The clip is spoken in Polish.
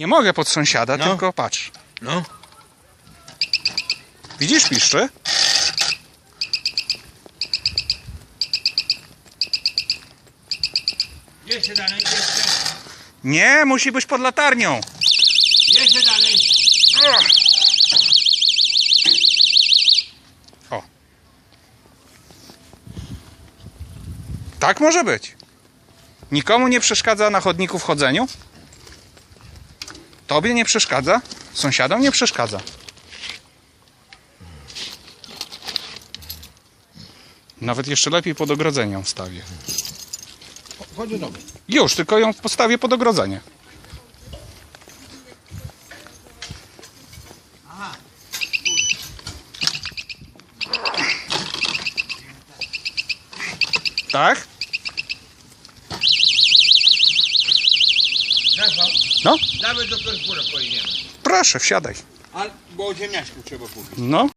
Nie mogę pod sąsiada, No. tylko patrz. No. Widzisz, piszczy? Jeszcze dalej, jeszcze. Nie, musi być pod latarnią. Jeszcze dalej. O. Tak może być. Nikomu nie przeszkadza na chodniku w chodzeniu? Tobie nie przeszkadza? Sąsiadom nie przeszkadza. Nawet jeszcze lepiej pod ogrodzeniem wstawię. Chodź do domu. Już, tylko ją postawię pod ogrodzenie. Tak? No, nawet do Carrefoura pojedziemy. proszę, wsiadaj. Ale, bo o ziemniaczku trzeba kupić. No.